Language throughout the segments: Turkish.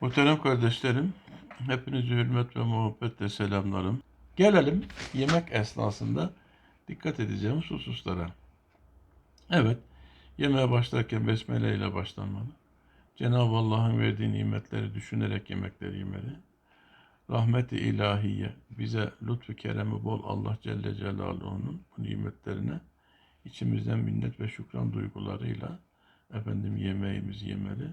Muhterem kardeşlerim, hepinizi hürmet ve muhabbetle selamlarım. Gelelim yemek esnasında dikkat edeceğimiz hususlara. Evet, yemeğe başlarken besmele ile başlanmalı. Cenab-ı Allah'ın verdiği nimetleri düşünerek yemekleri yemeli. Rahmet-i ilahiye, bize lütfu keremi bol Allah Celle Celaluhu'nun bu nimetlerine içimizden minnet ve şükran duygularıyla efendim yemeğimizi yemeli.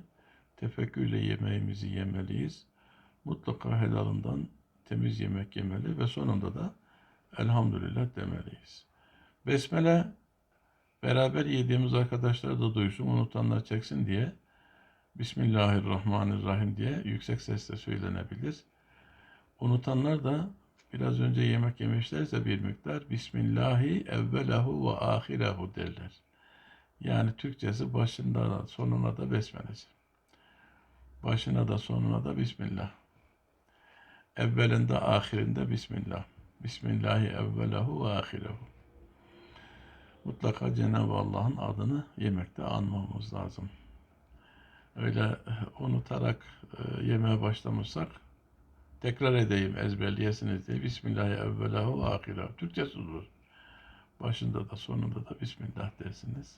Tefekkürle yemeğimizi yemeliyiz. Mutlaka helalından temiz yemek yemeli ve sonunda da elhamdülillah demeliyiz. Besmele beraber yediğimiz arkadaşlar da duysun, unutanlar çeksin diye Bismillahirrahmanirrahim diye yüksek sesle söylenebilir. Unutanlar da biraz önce yemek yemişlerse bir miktar Bismillahi evvelehu ve ahirehu derler. Yani Türkçesi başında da sonuna da besmelesi. Başına da sonuna da Bismillah. Evvelinde ahirinde Bismillah. Bismillahi evvelehu ve ahirehu. Mutlaka Cenab-ı Allah'ın adını yemekte anmamız lazım. Öyle unutarak e, yemeye başlamışsak tekrar edeyim ezberleyesiniz diye Bismillahi evvelehu ve ahirehu. Türkçesi bu. Başında da sonunda da Bismillah dersiniz.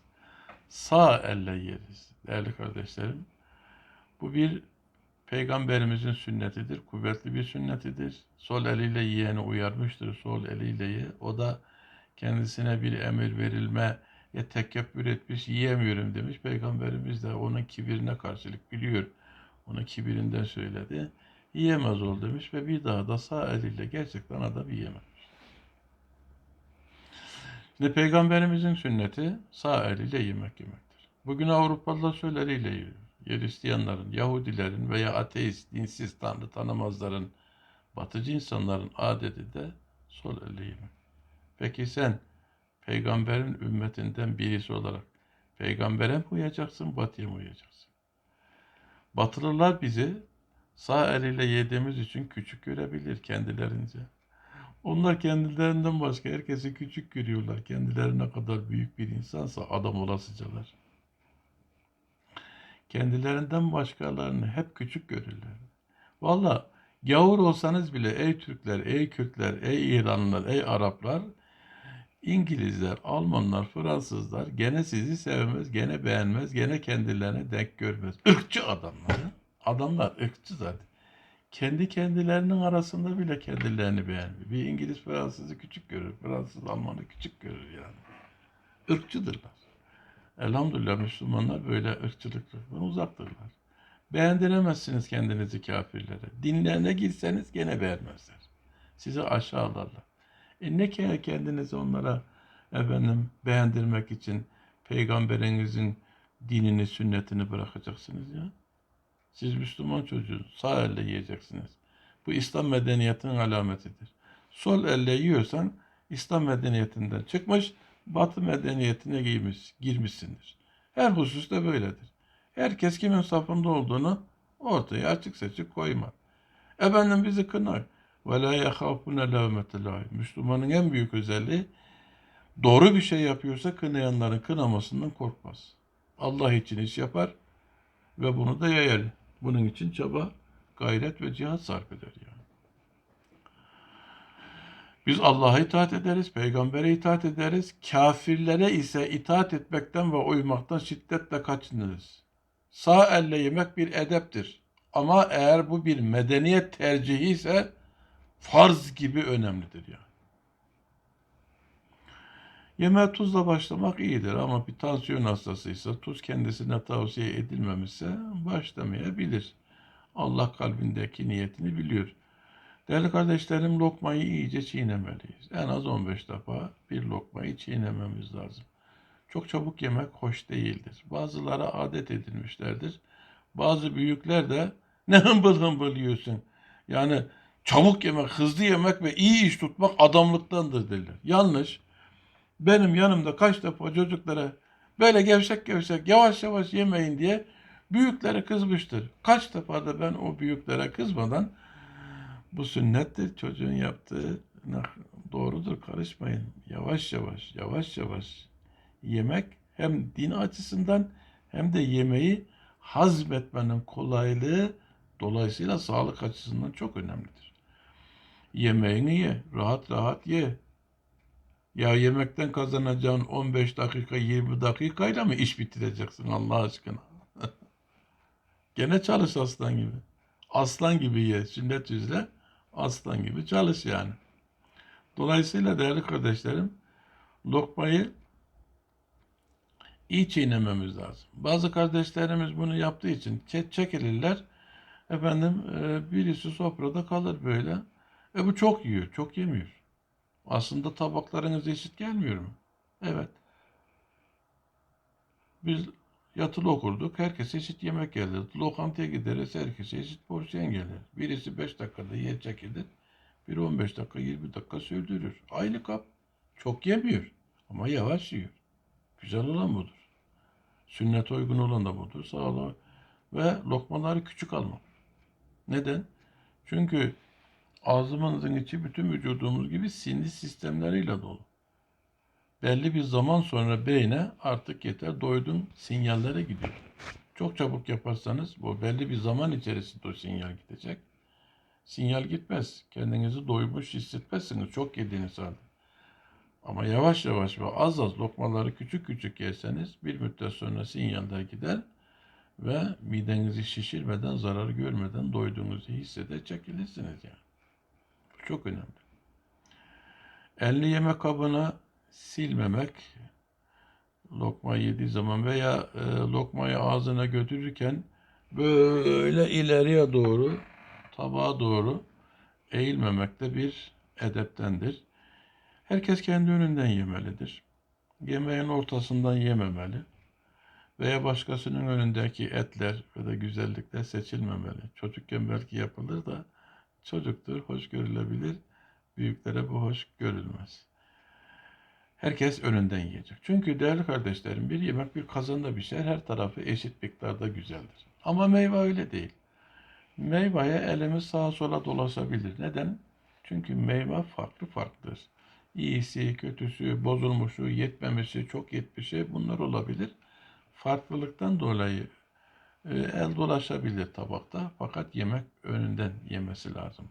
Sağ elle yeriz değerli kardeşlerim. Bu bir peygamberimizin sünnetidir. Kuvvetli bir sünnetidir. Sol eliyle yiyeni uyarmıştır. Sol eliyle ye. O da kendisine bir emir verilme ya tekebbür etmiş yiyemiyorum demiş. Peygamberimiz de onun kibirine karşılık biliyor. Onun kibirinden söyledi. Yiyemez ol demiş ve bir daha da sağ eliyle gerçekten adam yiyememiş. Şimdi peygamberimizin sünneti sağ eliyle yemek yemektir. Bugün Avrupalılar sol eliyle yiyor. Hristiyanların, Yahudilerin veya ateist, dinsiz, tanrı tanımazların, batıcı insanların adeti de sol yemek. Peki sen peygamberin ümmetinden birisi olarak peygambere mi uyacaksın, batıya mı uyacaksın? Batılılar bizi sağ eliyle yediğimiz için küçük görebilir kendilerince. Onlar kendilerinden başka herkesi küçük görüyorlar. Kendileri ne kadar büyük bir insansa adam olasıcalar. Kendilerinden başkalarını hep küçük görürler. Valla gavur olsanız bile ey Türkler, ey Kürtler, ey İranlılar, ey Araplar, İngilizler, Almanlar, Fransızlar gene sizi sevmez, gene beğenmez, gene kendilerine denk görmez. Irkçı adamlar. Adamlar ırkçı zaten. Kendi kendilerinin arasında bile kendilerini beğenmiyor. Bir İngiliz Fransızı küçük görür, Fransız Almanı küçük görür yani. Irkçıdırlar. Elhamdülillah Müslümanlar böyle ırkçılıktan uzaktırlar. Beğendiremezsiniz kendinizi kafirlere. Dinlerine girseniz gene beğenmezler. Sizi aşağılarlar. E ne ki kendinizi onlara efendim beğendirmek için peygamberinizin dinini, sünnetini bırakacaksınız ya? Siz Müslüman çocuğunuz. Sağ elle yiyeceksiniz. Bu İslam medeniyetinin alametidir. Sol elle yiyorsan İslam medeniyetinden çıkmış, Batı medeniyetine giymiş, girmişsindir. Her hususta böyledir. Herkes kimin safında olduğunu ortaya açık seçik koymaz. Efendim bizi kınar. Ve la yehafune levmete laim. Müslümanın en büyük özelliği doğru bir şey yapıyorsa kınayanların kınamasından korkmaz. Allah için iş yapar ve bunu da yayar. Bunun için çaba, gayret ve cihat sarf eder yani. Biz Allah'a itaat ederiz, peygambere itaat ederiz. Kafirlere ise itaat etmekten ve uymaktan şiddetle kaçınırız. Sağ elle yemek bir edeptir. Ama eğer bu bir medeniyet tercihi ise farz gibi önemlidir yani. Yemeğe tuzla başlamak iyidir ama bir tansiyon hastasıysa tuz kendisine tavsiye edilmemişse başlamayabilir. Allah kalbindeki niyetini biliyor. Değerli kardeşlerim lokmayı iyice çiğnemeliyiz. En az 15 defa bir lokmayı çiğnememiz lazım. Çok çabuk yemek hoş değildir. Bazıları adet edilmişlerdir. Bazı büyükler de ne hımbıl hımbıl yiyorsun. Yani çabuk yemek, hızlı yemek ve iyi iş tutmak adamlıktandır derler. Yanlış. Benim yanımda kaç defa çocuklara böyle gevşek gevşek yavaş yavaş yemeyin diye büyüklere kızmıştır. Kaç defa da ben o büyüklere kızmadan bu sünnettir çocuğun yaptığı doğrudur karışmayın. Yavaş yavaş yavaş yavaş yemek hem din açısından hem de yemeği hazmetmenin kolaylığı Dolayısıyla sağlık açısından çok önemlidir. Yemeğini ye, rahat rahat ye. Ya yemekten kazanacağın 15 dakika, 20 dakikayla mı iş bitireceksin Allah aşkına? Gene çalış aslan gibi. Aslan gibi ye, sünnet üzere aslan gibi çalış yani. Dolayısıyla değerli kardeşlerim, lokmayı iyi çiğnememiz lazım. Bazı kardeşlerimiz bunu yaptığı için çek çekilirler. Efendim e, birisi sofrada kalır böyle. E bu çok yiyor, çok yemiyor. Aslında tabaklarınız eşit gelmiyor mu? Evet. Biz yatılı okurduk. Herkes eşit yemek gelirdi. Lokantaya gideriz. Herkese eşit porsiyon gelir. Birisi 5 dakikada yer çekilir. Biri 15 dakika 20 dakika sürdürür. Aynı kap. Çok yemiyor. Ama yavaş yiyor. Güzel olan budur. Sünnete uygun olan da budur. Sağlığa ve lokmaları küçük almak. Neden? Çünkü ağzımızın içi bütün vücudumuz gibi sinir sistemleriyle dolu. Belli bir zaman sonra beyne artık yeter doydun sinyallere gidiyor. Çok çabuk yaparsanız bu belli bir zaman içerisinde o sinyal gidecek. Sinyal gitmez. Kendinizi doymuş hissetmezsiniz çok yediğiniz halde. Ama yavaş yavaş ve az az lokmaları küçük küçük yerseniz bir müddet sonra sinyaller gider ve midenizi şişirmeden, zarar görmeden doyduğunuzu hisseder çekilirsiniz yani. Bu çok önemli. Elini yemek kabına silmemek, lokma yediği zaman veya e, lokmayı ağzına götürürken böyle ileriye doğru, tabağa doğru eğilmemek de bir edeptendir. Herkes kendi önünden yemelidir. Yemeğin ortasından yememeli. Veya başkasının önündeki etler ve da güzellikler seçilmemeli. Çocukken belki yapılır da çocuktur, hoş görülebilir. Büyüklere bu hoş görülmez. Herkes önünden yiyecek. Çünkü değerli kardeşlerim bir yemek bir kazanda pişer, her tarafı eşit miktarda güzeldir. Ama meyve öyle değil. Meyveye elimiz sağa sola dolaşabilir. Neden? Çünkü meyve farklı farklıdır. İyisi, kötüsü, bozulmuşu, yetmemişi, çok yetmişi bunlar olabilir. Farklılıktan dolayı e, el dolaşabilir tabakta fakat yemek önünden yemesi lazım.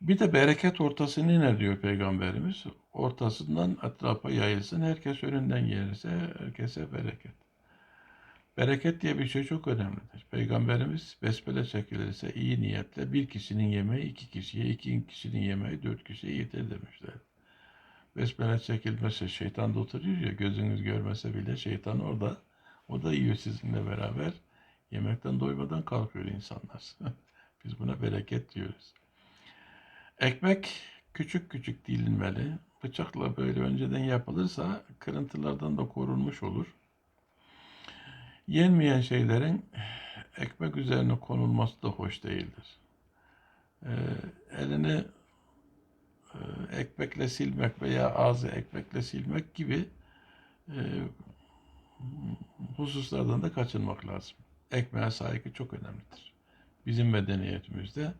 Bir de bereket ortasını iner diyor Peygamberimiz. Ortasından etrafa yayılsın. Herkes önünden gelirse herkese bereket. Bereket diye bir şey çok önemlidir. Peygamberimiz besmele çekilirse iyi niyetle bir kişinin yemeği iki kişiye, iki kişinin yemeği dört kişiye yeter demişler. Besmele çekilmezse şeytan da oturuyor ya gözünüz görmese bile şeytan orada. O da yiyor sizinle beraber. Yemekten doymadan kalkıyor insanlar. Biz buna bereket diyoruz. Ekmek küçük küçük dilimeli. Bıçakla böyle önceden yapılırsa kırıntılardan da korunmuş olur. Yenmeyen şeylerin ekmek üzerine konulması da hoş değildir. Ee, elini e, ekmekle silmek veya ağzı ekmekle silmek gibi e, hususlardan da kaçınmak lazım. Ekmeğe saygı çok önemlidir. Bizim medeniyetimizde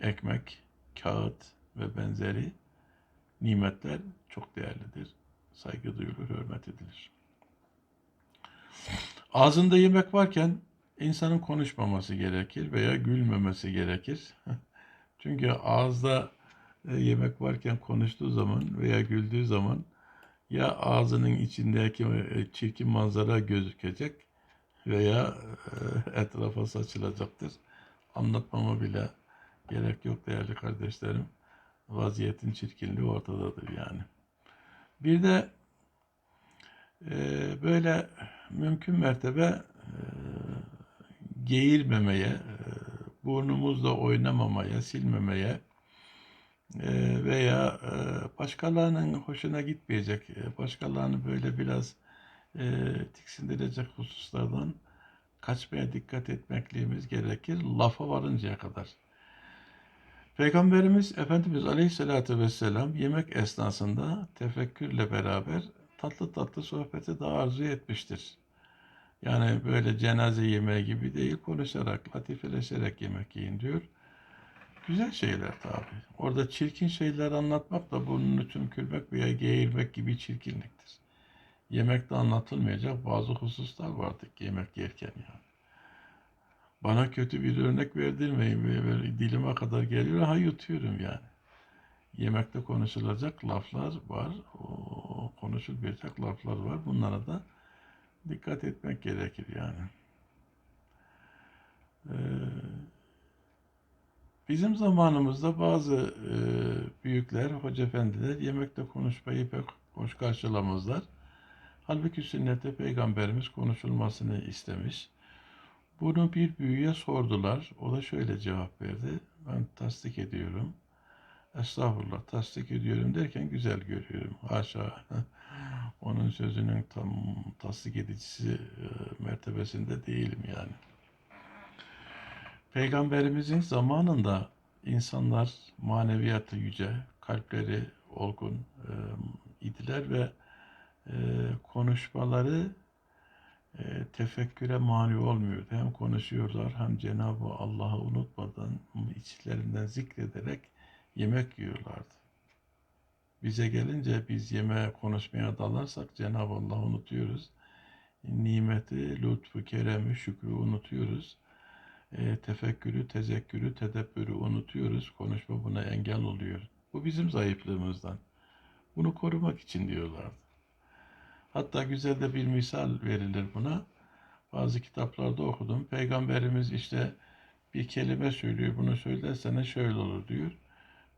ekmek, kağıt ve benzeri nimetler çok değerlidir. Saygı duyulur, hürmet edilir. Ağzında yemek varken insanın konuşmaması gerekir veya gülmemesi gerekir. Çünkü ağızda e, yemek varken konuştuğu zaman veya güldüğü zaman ya ağzının içindeki e, çirkin manzara gözükecek veya e, etrafa saçılacaktır. Anlatmama bile gerek yok değerli kardeşlerim. Vaziyetin çirkinliği ortadadır yani. Bir de böyle mümkün mertebe e, geğirmemeye, e, burnumuzla oynamamaya, silmemeye e, veya e, başkalarının hoşuna gitmeyecek, e, başkalarını böyle biraz e, tiksindirecek hususlardan kaçmaya dikkat etmekliğimiz gerekir. Lafa varıncaya kadar. Peygamberimiz Efendimiz Aleyhisselatü Vesselam yemek esnasında tefekkürle beraber tatlı tatlı sohbeti de arzu etmiştir. Yani böyle cenaze yemeği gibi değil, konuşarak, latifeleşerek yemek yiyin diyor. Güzel şeyler tabi. Orada çirkin şeyler anlatmak da burnunu tümkürmek veya geğirmek gibi çirkinliktir. Yemekte anlatılmayacak bazı hususlar vardır yemek yerken yani. Bana kötü bir örnek verdirmeyin. Böyle, dilime kadar geliyor. Ha yutuyorum yani. Yemekte konuşulacak laflar var. O konuşulmayacak laflar var. Bunlara da dikkat etmek gerekir yani. Ee, bizim zamanımızda bazı e, büyükler, hoca efendiler yemekte konuşmayı pek hoş karşılamazlar. Halbuki sünnette peygamberimiz konuşulmasını istemiş. Bunu bir büyüye sordular. O da şöyle cevap verdi. Ben tasdik ediyorum. Estağfurullah tasdik ediyorum derken güzel görüyorum. Haşa onun sözünün tam tasdik edicisi e, mertebesinde değilim yani. Peygamberimizin zamanında insanlar maneviyatı yüce, kalpleri olgun e, idiler ve e, konuşmaları e, tefekküre mani olmuyordu. Hem konuşuyorlar hem Cenab-ı Allah'ı unutmadan içlerinden zikrederek yemek yiyorlardı. Bize gelince biz yemeğe konuşmaya dalarsak Cenab-ı Allah'ı unutuyoruz. Nimeti, lütfu, keremi, şükrü unutuyoruz. E, tefekkürü, tezekkürü, tedebbürü unutuyoruz. Konuşma buna engel oluyor. Bu bizim zayıflığımızdan. Bunu korumak için diyorlardı. Hatta güzel de bir misal verilir buna. Bazı kitaplarda okudum. Peygamberimiz işte bir kelime söylüyor. Bunu söylersene şöyle olur diyor.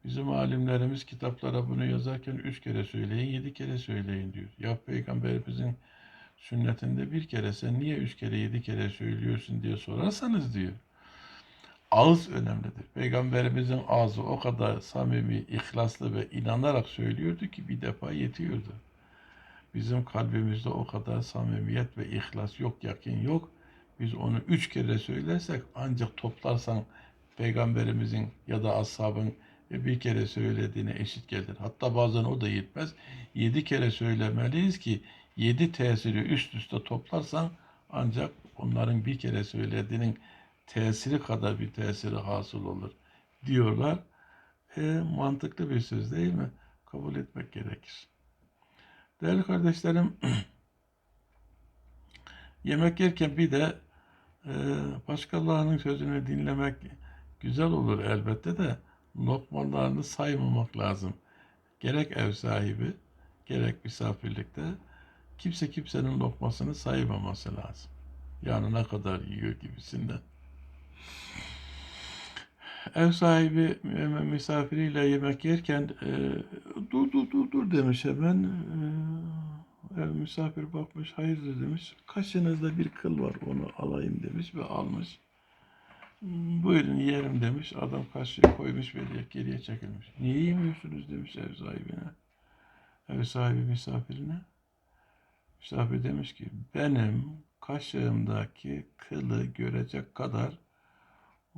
Bizim alimlerimiz kitaplara bunu yazarken üç kere söyleyin, yedi kere söyleyin diyor. Ya Peygamberimizin sünnetinde bir kere sen niye üç kere, yedi kere söylüyorsun diye sorarsanız diyor. Ağız önemlidir. Peygamberimizin ağzı o kadar samimi, ihlaslı ve inanarak söylüyordu ki bir defa yetiyordu. Bizim kalbimizde o kadar samimiyet ve ihlas yok, yakin yok. Biz onu üç kere söylersek ancak toplarsan Peygamberimizin ya da ashabın bir kere söylediğine eşit gelir. Hatta bazen o da yetmez. Yedi kere söylemeliyiz ki yedi tesiri üst üste toplarsan ancak onların bir kere söylediğinin tesiri kadar bir tesiri hasıl olur diyorlar. E, mantıklı bir söz değil mi? Kabul etmek gerekir. Değerli kardeşlerim, yemek yerken bir de e, başkalarının sözünü dinlemek güzel olur elbette de lokmalarını saymamak lazım. Gerek ev sahibi, gerek misafirlikte kimse kimsenin lokmasını saymaması lazım. Yani ne kadar yiyor gibisinden. Ev sahibi misafiriyle yemek yerken e, dur dur dur dur demiş hemen. E, ev misafir bakmış hayırdır demiş. Kaşınızda bir kıl var onu alayım demiş ve almış. Buyurun yiyelim demiş. Adam kaşığı koymuş ve geriye çekilmiş. Niye yemiyorsunuz demiş ev sahibine. Ev sahibi misafirine. Misafir demiş ki benim kaşığımdaki kılı görecek kadar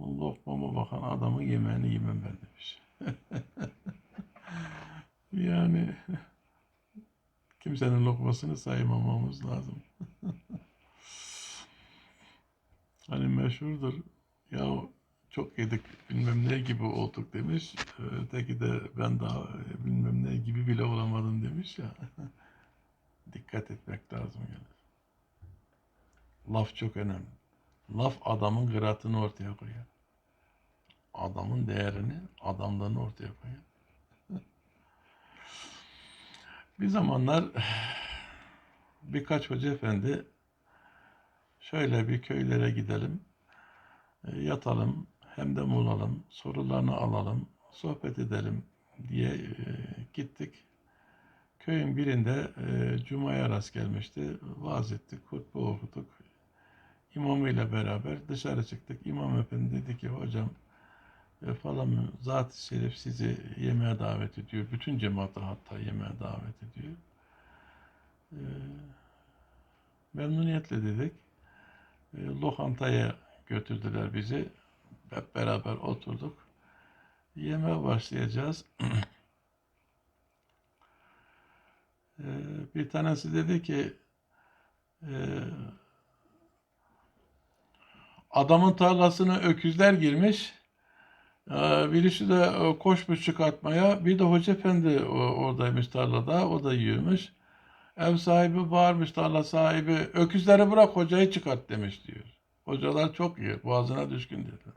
lokmama bakan adamın yemeğini yemem ben demiş. yani kimsenin lokmasını saymamamız lazım. hani meşhurdur ya çok yedik bilmem ne gibi olduk demiş. Öteki de ben daha bilmem ne gibi bile olamadım demiş ya. Dikkat etmek lazım yani. Laf çok önemli. Laf adamın kıraatını ortaya koyar. Adamın değerini, adamlığını ortaya koyar. Bir zamanlar birkaç hoca efendi şöyle bir köylere gidelim e, yatalım hem de bulalım, sorularını alalım, sohbet edelim diye e, gittik. Köyün birinde e, Cuma'ya rast gelmişti. Vaaz ettik, hutbe okuduk. İmamıyla beraber dışarı çıktık. İmam efendi dedi ki hocam falan zat-ı şerif sizi yemeğe davet ediyor. Bütün cemaati hatta yemeğe davet ediyor. memnuniyetle dedik. lokantaya götürdüler bizi. Hep beraber oturduk. Yemeğe başlayacağız. Ee, bir tanesi dedi ki e, adamın tarlasına öküzler girmiş. Ee, birisi de e, koşmuş çıkartmaya. Bir de Hoca Efendi oradaymış tarlada. O da yiyormuş. Ev sahibi bağırmış tarla sahibi. Öküzleri bırak hocayı çıkart demiş diyor. Hocalar çok iyi. Boğazına düşkün dedi.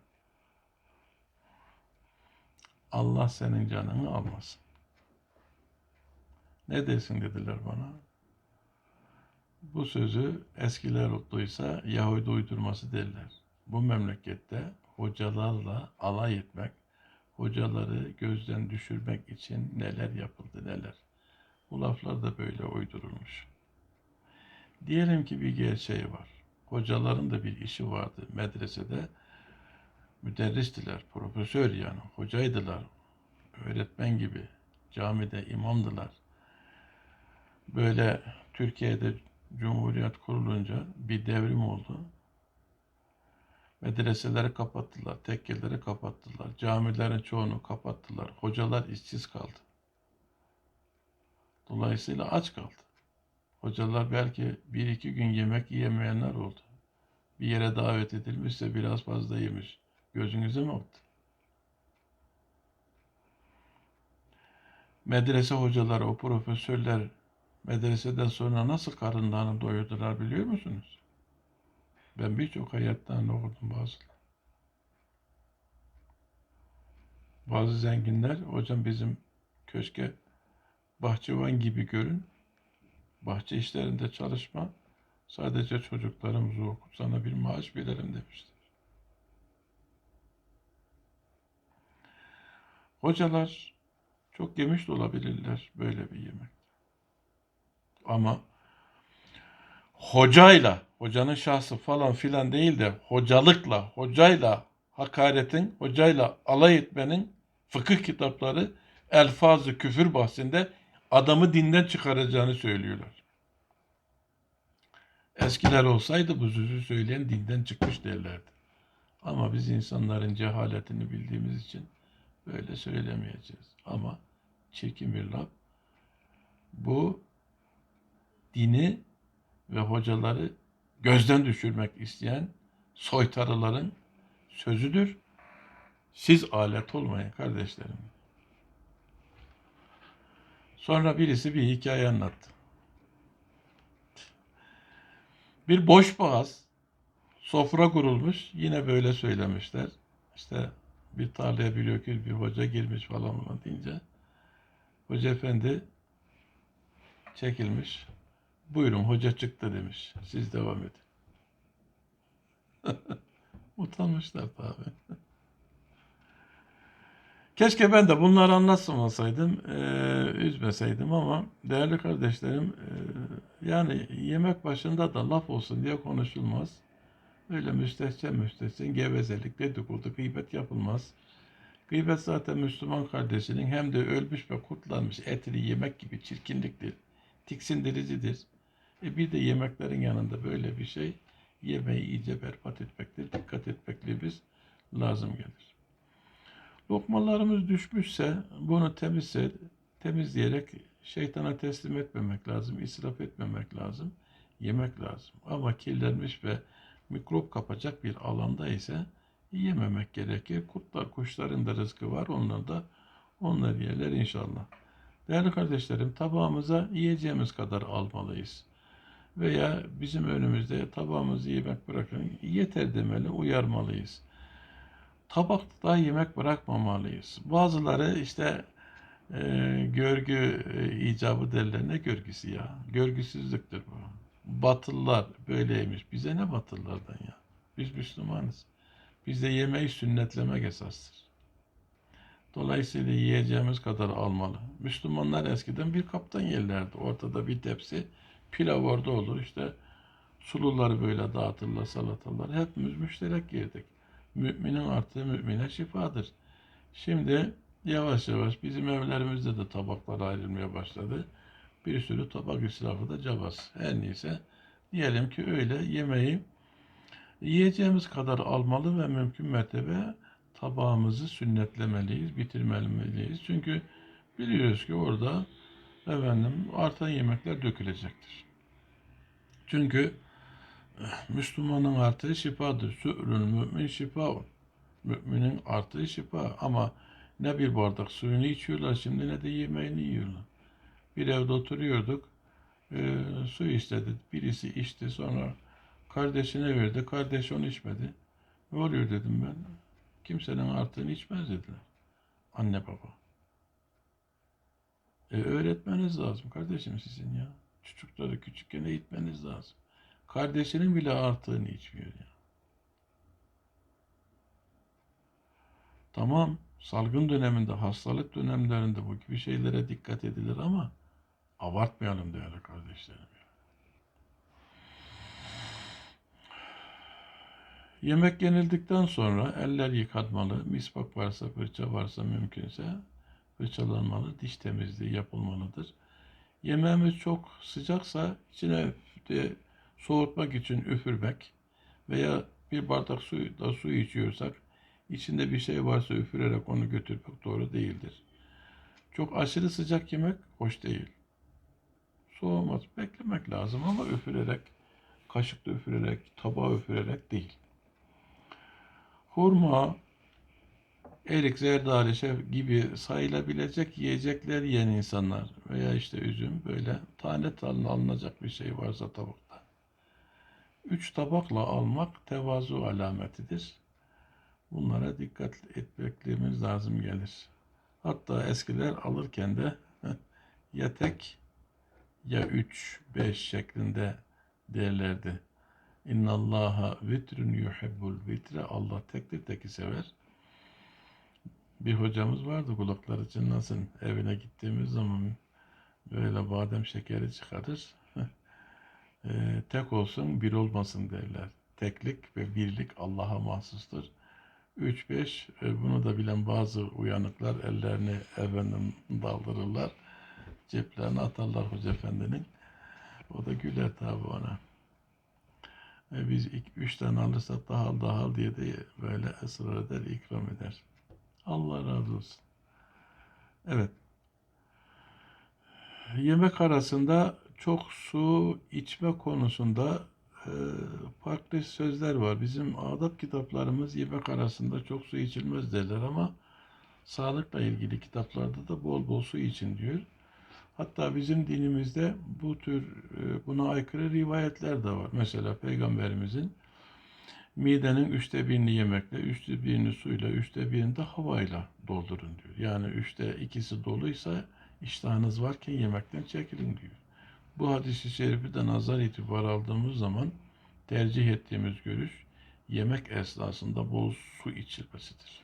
Allah senin canını almasın. Ne desin dediler bana. Bu sözü eskiler duysa Yahudi uydurması derler. Bu memlekette hocalarla alay etmek, hocaları gözden düşürmek için neler yapıldı neler. Bu laflar da böyle uydurulmuş. Diyelim ki bir gerçeği var. Hocaların da bir işi vardı medresede. Müderristiler, profesör yani, hocaydılar, öğretmen gibi, camide imamdılar. Böyle Türkiye'de Cumhuriyet kurulunca bir devrim oldu. Medreseleri kapattılar, tekkeleri kapattılar, camilerin çoğunu kapattılar. Hocalar işsiz kaldı. Dolayısıyla aç kaldı. Hocalar belki bir iki gün yemek yiyemeyenler oldu. Bir yere davet edilmişse biraz fazla yemiş. Gözünüze mi baktı? Medrese hocaları, o profesörler medreseden sonra nasıl karınlarını doyurdular biliyor musunuz? Ben birçok hayattan okudum bazıları. Bazı zenginler, hocam bizim köşke bahçıvan gibi görün, bahçe işlerinde çalışma, sadece çocuklarımızı okut, sana bir maaş verelim demişler. Hocalar çok yemiş de olabilirler böyle bir yemek. Ama hocayla, hocanın şahsı falan filan değil de hocalıkla, hocayla hakaretin, hocayla alay etmenin fıkıh kitapları elfazı küfür bahsinde adamı dinden çıkaracağını söylüyorlar. Eskiler olsaydı bu sözü söyleyen dinden çıkmış derlerdi. Ama biz insanların cehaletini bildiğimiz için böyle söylemeyeceğiz. Ama çirkin bir laf. Bu dini ve hocaları gözden düşürmek isteyen soytarıların sözüdür. Siz alet olmayın kardeşlerim. Sonra birisi bir hikaye anlattı. Bir boş boğaz sofra kurulmuş. Yine böyle söylemişler. İşte bir tarlaya bir öküz bir hoca girmiş falan deyince Hoca efendi çekilmiş. Buyurun hoca çıktı demiş. Siz devam edin. Utanmışlar tabi. Keşke ben de bunları anlatmasaydım, e, üzmeseydim ama değerli kardeşlerim, e, yani yemek başında da laf olsun diye konuşulmaz. Öyle müstehcen müstehcen gevezelik, dedikodu, gıybet yapılmaz. Gıybet zaten Müslüman kardeşinin hem de ölmüş ve kurtlanmış etini yemek gibi çirkinliktir, tiksindiricidir. E bir de yemeklerin yanında böyle bir şey yemeği iyice berbat etmektir. Dikkat etmekliğimiz lazım gelir. Lokmalarımız düşmüşse bunu temizse temizleyerek şeytana teslim etmemek lazım, israf etmemek lazım, yemek lazım. Ama kirlenmiş ve mikrop kapacak bir alanda ise yememek gerekir. Kurtlar, kuşların da rızkı var. Onlar da onlar yerler inşallah. Değerli kardeşlerim, tabağımıza yiyeceğimiz kadar almalıyız. Veya bizim önümüzde tabağımızı yemek bırakın, yeter demeli, uyarmalıyız. Tabakta yemek bırakmamalıyız. Bazıları işte e, görgü e, icabı derler. Ne görgüsü ya? Görgüsüzlüktür bu. Batılılar böyleymiş. Bize ne Batılılardan ya? Biz Müslümanız. Bizde yemeği sünnetlemek esastır. Dolayısıyla yiyeceğimiz kadar almalı. Müslümanlar eskiden bir kaptan yerlerdi. Ortada bir tepsi pilav orada olur. İşte suluları böyle dağıtırlar, salatalar. Hepimiz müşterek yerdik. Müminin artığı mümine şifadır. Şimdi yavaş yavaş bizim evlerimizde de tabaklar ayrılmaya başladı. Bir sürü tabak israfı da cabas. Her neyse diyelim ki öyle yemeği Yiyeceğimiz kadar almalı ve mümkün mertebe tabağımızı sünnetlemeliyiz, bitirmeliyiz. Çünkü biliyoruz ki orada efendim artan yemekler dökülecektir. Çünkü eh, Müslümanın artığı şifadır. Sü'rün mümin şifa. Müminin artığı şifa. Ama ne bir bardak suyunu içiyorlar şimdi ne de yemeğini yiyorlar. Bir evde oturuyorduk. E, su istedi. Birisi içti sonra Kardeşine verdi. Kardeş onu içmedi. Ne oluyor dedim ben. Kimsenin artığını içmez dediler. Anne baba. E öğretmeniz lazım kardeşim sizin ya. Çocukları küçükken eğitmeniz lazım. Kardeşinin bile artığını içmiyor ya. Tamam, salgın döneminde, hastalık dönemlerinde bu gibi şeylere dikkat edilir ama abartmayalım değerli kardeşlerim. Yemek yenildikten sonra eller yıkanmalı, misvak varsa, fırça varsa mümkünse fırçalanmalı, diş temizliği yapılmalıdır. Yemeğimiz çok sıcaksa içine de soğutmak için üfürmek veya bir bardak su da su içiyorsak içinde bir şey varsa üfürerek onu götürmek doğru değildir. Çok aşırı sıcak yemek hoş değil. Soğumaz. Beklemek lazım ama üfürerek, kaşıkla üfürerek, tabağa üfürerek değil. Hurma, erik, zerdali gibi sayılabilecek yiyecekler yiyen insanlar veya işte üzüm böyle tane tane alınacak bir şey varsa tabakta. Üç tabakla almak tevazu alametidir. Bunlara dikkat etmeklerimiz lazım gelir. Hatta eskiler alırken de ya tek ya üç, beş şeklinde derlerdi. İnnallaha vitrün yuhibbul vitre. Allah tektir teki sever. Bir hocamız vardı kulakları çınlasın. Evine gittiğimiz zaman böyle badem şekeri çıkarır. Eee, tek olsun bir olmasın derler. Teklik ve birlik Allah'a mahsustur. 3-5 bunu da bilen bazı uyanıklar ellerini efendim daldırırlar. Ceplerine atarlar Hoca Efendi'nin. O da güler tabi ona. E biz ilk üç tane alırsak daha al daha al diye de böyle ısrar eder, ikram eder. Allah razı olsun. Evet. Yemek arasında çok su içme konusunda e, farklı sözler var. Bizim adab kitaplarımız yemek arasında çok su içilmez derler ama sağlıkla ilgili kitaplarda da bol bol su için diyor. Hatta bizim dinimizde bu tür e, buna aykırı rivayetler de var. Mesela Peygamberimizin midenin üçte birini yemekle, üçte birini suyla, üçte birini de havayla doldurun diyor. Yani üçte ikisi doluysa iştahınız varken yemekten çekilin diyor. Bu hadisi şerifi de nazar itibar aldığımız zaman tercih ettiğimiz görüş yemek esnasında bol su içilmesidir.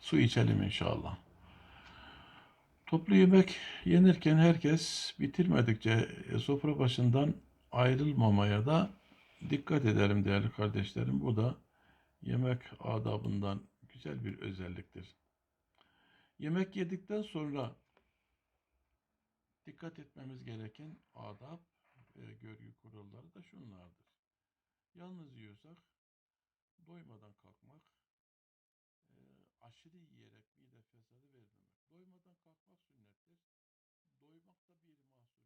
Su içelim inşallah. Toplu yemek yenirken herkes bitirmedikçe e, sofra başından ayrılmamaya da dikkat edelim değerli kardeşlerim. Bu da yemek adabından güzel bir özelliktir. Yemek yedikten sonra dikkat etmemiz gereken adab ve görgü kuralları da şunlardır. Yalnız yiyorsak doymadan kalkmak, e, aşırı yiyerek mide fesadı vermemek. Doymadan kalkmak sünnettir. Doymakta bir mahsur